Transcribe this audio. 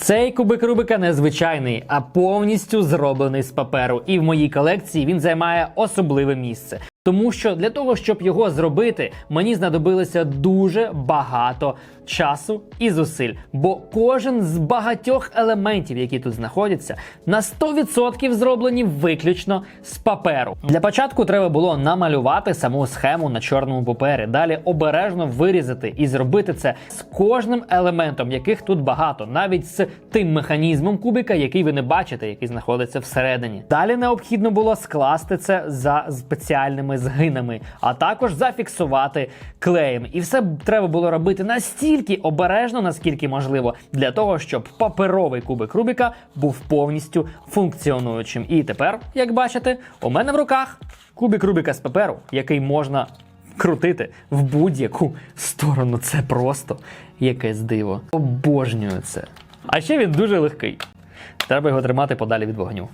Цей кубик Рубика незвичайний, а повністю зроблений з паперу. І в моїй колекції він займає особливе місце. Тому що для того, щоб його зробити, мені знадобилося дуже багато часу і зусиль. Бо кожен з багатьох елементів, які тут знаходяться, на 100% зроблені виключно з паперу. Для початку треба було намалювати саму схему на чорному папері, далі обережно вирізати і зробити це з кожним елементом, яких тут багато, навіть з тим механізмом кубика, який ви не бачите, який знаходиться всередині. Далі необхідно було скласти це за спеціальними згинами, а також зафіксувати клеєм. І все треба було робити настільки обережно, наскільки можливо, для того, щоб паперовий кубик Рубіка був повністю функціонуючим. І тепер, як бачите, у мене в руках кубик Рубіка з паперу, який можна крутити в будь-яку сторону. Це просто якесь диво. Обожнюю це. А ще він дуже легкий. Треба його тримати подалі від вогню.